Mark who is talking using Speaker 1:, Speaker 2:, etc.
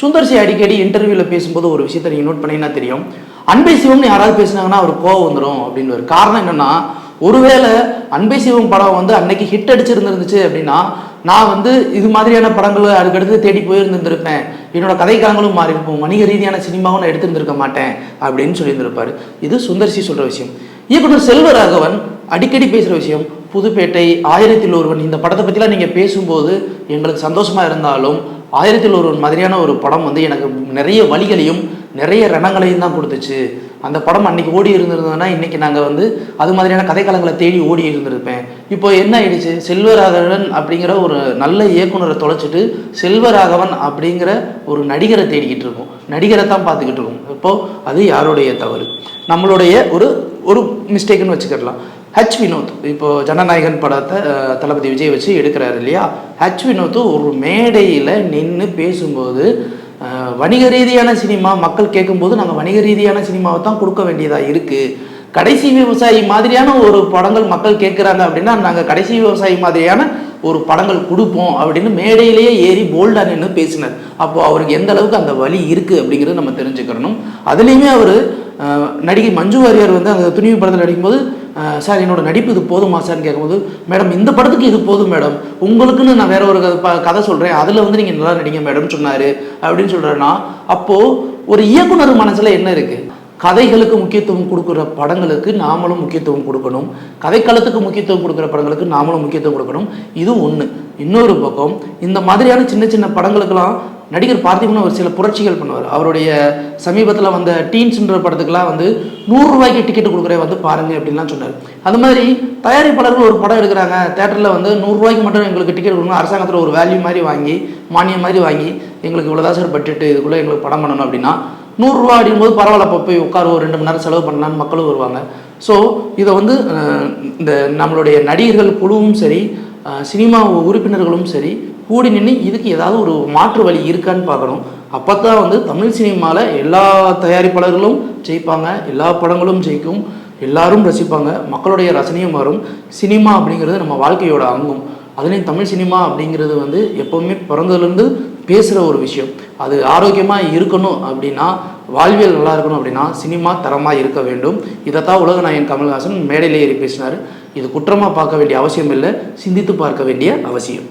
Speaker 1: சுந்தர்சி அடிக்கடி இன்டர்வியூவில் பேசும்போது ஒரு விஷயத்தை நீங்கள் நோட் பண்ணீங்கன்னா தெரியும். அன்பை சிவம்னு யாராவது பேசினாங்கன்னா அவர் கோவம் வந்துடும் அப்படின்னு ஒரு காரணம் என்னன்னா ஒருவேளை அன்பை சிவம் படம் வந்து அன்னைக்கு ஹிட் அடிச்சிருந்துருந்துச்சு அப்படின்னா நான் வந்து இது மாதிரியான படங்கள் அதுக்கடுத்து தேடி போயிருந்துருப்பேன் என்னோட கதைக்காரங்களும் மாறி வணிக ரீதியான சினிமாவும் நான் எடுத்திருந்திருக்க மாட்டேன் அப்படின்னு சொல்லியிருந்திருப்பாரு. இது சுந்தர்சி சொல்கிற விஷயம். இயக்குனர் செல்வராகவன் அடிக்கடி பேசுகிற விஷயம் புதுப்பேட்டை ஆயிரத்தில் ஒருவன் இந்த படத்தை பற்றிலாம் நீங்கள் பேசும்போது எங்களுக்கு சந்தோஷமாக இருந்தாலும் ஆயிரத்தில் ஒரு மாதிரியான ஒரு படம் வந்து எனக்கு நிறைய வழிகளையும் நிறைய ரணங்களையும் தான் கொடுத்துச்சு. அந்த படம் அன்னைக்கு ஓடி இருந்திருந்ததுன்னா இன்றைக்கி நாங்கள் வந்து அது மாதிரியான கதைக்களங்களை தேடி ஓடி இருந்திருப்பேன். இப்போ என்ன ஆயிடுச்சு? செல்வராகவன் அப்படிங்கிற ஒரு நல்ல இயக்குனரை தொலைச்சிட்டு செல்வராகவன் அப்படிங்கிற ஒரு நடிகரை தேடிக்கிட்டு இருக்கோம். நடிகரை தான் பார்த்துக்கிட்டு இருக்கோம். இப்போது அது யாருடைய தவறு? நம்மளுடைய ஒரு ஒரு மிஸ்டேக்குன்னு வச்சுக்கிடலாம். ஹச் வினோத் இப்போ ஜனநாயகன் படத்தை தளபதி விஜய் வச்சு எடுக்கிறாரு இல்லையா? ஹச் வினோத் ஒரு மேடையில் நின்று பேசும்போது வணிக ரீதியான சினிமா மக்கள் கேட்கும்போது நாங்கள் வணிக ரீதியான சினிமாவை தான் கொடுக்க வேண்டியதாக இருக்குது கடைசி விவசாயி மாதிரியான ஒரு படங்கள் மக்கள் கேட்குறாங்க அப்படின்னா நாங்கள் கடைசி விவசாயி மாதிரியான ஒரு படங்கள் கொடுப்போம் அப்படின்னு மேடையிலேயே ஏறி போல்டாக நின்று பேசினார். அப்போ அவருக்கு எந்த அளவுக்கு அந்த வழி இருக்குது அப்படிங்கிறத நம்ம தெரிஞ்சுக்கிறணும் அதுலேயுமே அவர் நடிகை மஞ்சு வாரியர் வந்து அந்த துணிவு படத்தில் நடிக்கும்போது சார் என்னோட நடிப்பு இது போதுமா சார்னு கேட்கும்போது மேடம் இந்த படத்துக்கு இது போதும் மேடம். உங்களுக்குன்னு நான் வேற ஒரு ப- கதை சொல்கிறேன் அதில் வந்து நீங்கள் நல்லா நடிங்க மேடம் சொன்னார். அப்படின்னு சொல்கிறேன்னா அப்போது ஒரு இயக்குனர் மனசில் என்ன இருக்குது கதைகளுக்கு முக்கியத்துவம் கொடுக்குற படங்களுக்கு நாமளும் முக்கியத்துவம் கொடுக்கணும். கதைக்களத்துக்கு முக்கியத்துவம் கொடுக்குற படங்களுக்கு நாமளும் முக்கியத்துவம் கொடுக்கணும். இது ஒன்று இன்னொரு பக்கம் இந்த மாதிரியான சின்ன சின்ன படங்களுக்கெல்லாம் நடிகர் பார்த்திபன் ஒரு சில புரட்சிகள் பண்ணுவார். அவருடைய சமீபத்தில் வந்த டீன்ஸ்ன்ற படத்துக்கெல்லாம் வந்து நூறுரூவாய்க்கு டிக்கெட் கொடுக்குறே வந்து பாருங்க அப்படின்லாம் சொன்னார். அது மாதிரி தயாரிப்பாளர்கள் ஒரு படம் எடுக்கிறாங்க. தேட்டரில் வந்து நூறுரூவாய்க்கு மட்டும் எங்களுக்கு டிக்கெட் கொடுக்கணும் அரசாங்கத்தில் ஒரு வேல்யூ மாதிரி வாங்கி மானியம் மாதிரி வாங்கி எங்களுக்கு இவ்வளோதான் சார் பட்ஜெட் இதுக்குள்ளே எங்களுக்கு படம் பண்ணணும் அப்படின்னா நூறுரூவா அப்படிங்கும்போது பரவாயில்ல அப்போ போய் உட்காருவோம். ஒரு ரெண்டு மணி நேரம் செலவு பண்ணலான்னு மக்களும் வருவாங்க. ஸோ இதை வந்து இந்த நம்மளுடைய நடிகர்கள் குழுவும் சரி சினிமா உறுப்பினர்களும் சரி கூடி நின்று இதுக்கு ஏதாவது ஒரு மாற்று வழி இருக்கான்னு பார்க்கணும். அப்போ தான் வந்து தமிழ் சினிமாவில் எல்லா தயாரிப்பாளர்களும் ஜெயிப்பாங்க எல்லா படங்களும் ஜெயிக்கும் எல்லாரும் ரசிப்பாங்க மக்களுடைய ரசனையும் வரும் சினிமா அப்படிங்கிறது நம்ம வாழ்க்கையோட அங்கம். அதுலேயும் தமிழ் சினிமா அப்படிங்கிறது வந்து எப்போவுமே பிறந்ததுலேருந்து பேசுகிற ஒரு விஷயம். அது ஆரோக்கியமாக இருக்கணும் அப்படின்னா வாழ்வியல் நல்லா இருக்கணும் அப்படின்னா சினிமா தரமாக இருக்க வேண்டும். இதைத்தான் உலகநாயகன் கமல்ஹாசன் மேடையிலே ஏறி பேசினார். இது குற்றமாக பார்க்க வேண்டிய அவசியம் இல்லை சிந்தித்து பார்க்க வேண்டிய அவசியம்.